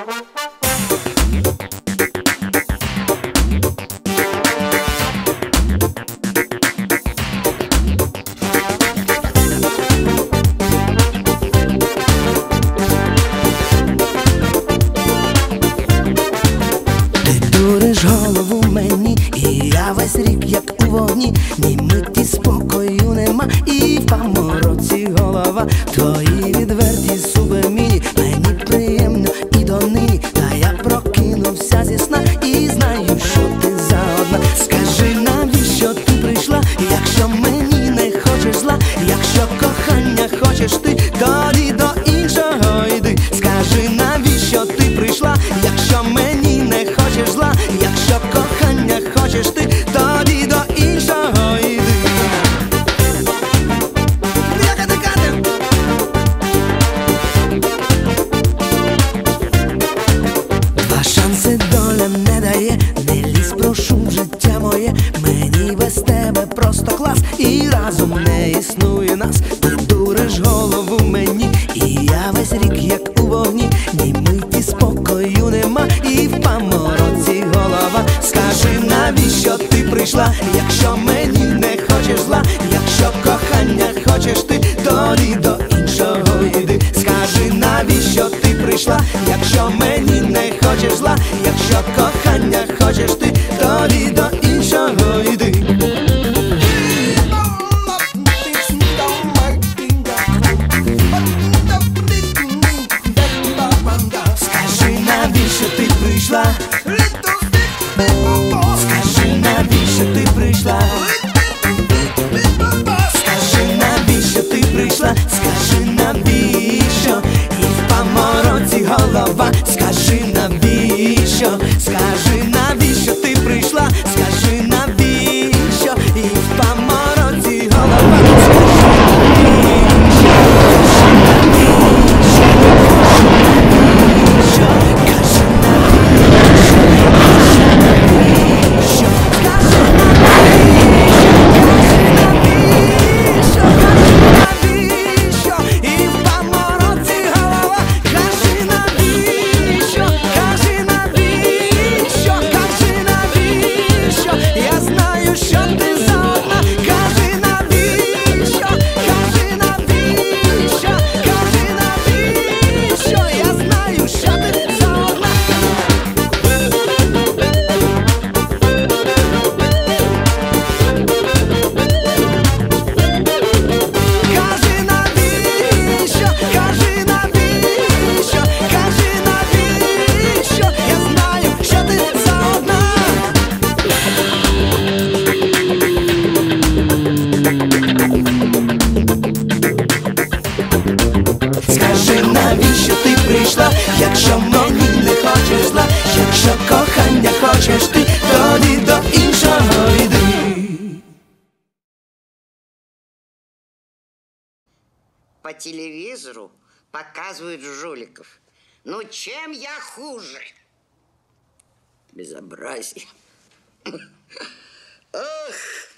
Дуриш голову мені, і я весь рік, як у вогні, ні миті спокою нема, і в помороці голова. Твої відверті суби мені, шанси доля не дає, не лізь, прошу життя моє. Мені без тебе просто клас, і разом не існує нас. Ти дуриш голову мені, і я весь рік, як у вогні, ні миті спокою нема, і в помороці голова. Скажи, навіщо ти прийшла, якщо мені не хочеш зла, якщо кохання хочеш ти, тоді до іншого йди. Скажи, навіщо ти прийшла, якщо мені хочеш зла, якщо кохання хочеш ти, тоді до іншого йди. Скажи, навіщо ти прийшла? Скажи, навіщо ти прийшла? Скажи, навіщо ти прийшла? Скажи, Я знаю, якщо кохання хочеш ти, тоді до іншого йди. По телевизору показывают жуликов. Ну, чем я хуже? Безобразие. Ох,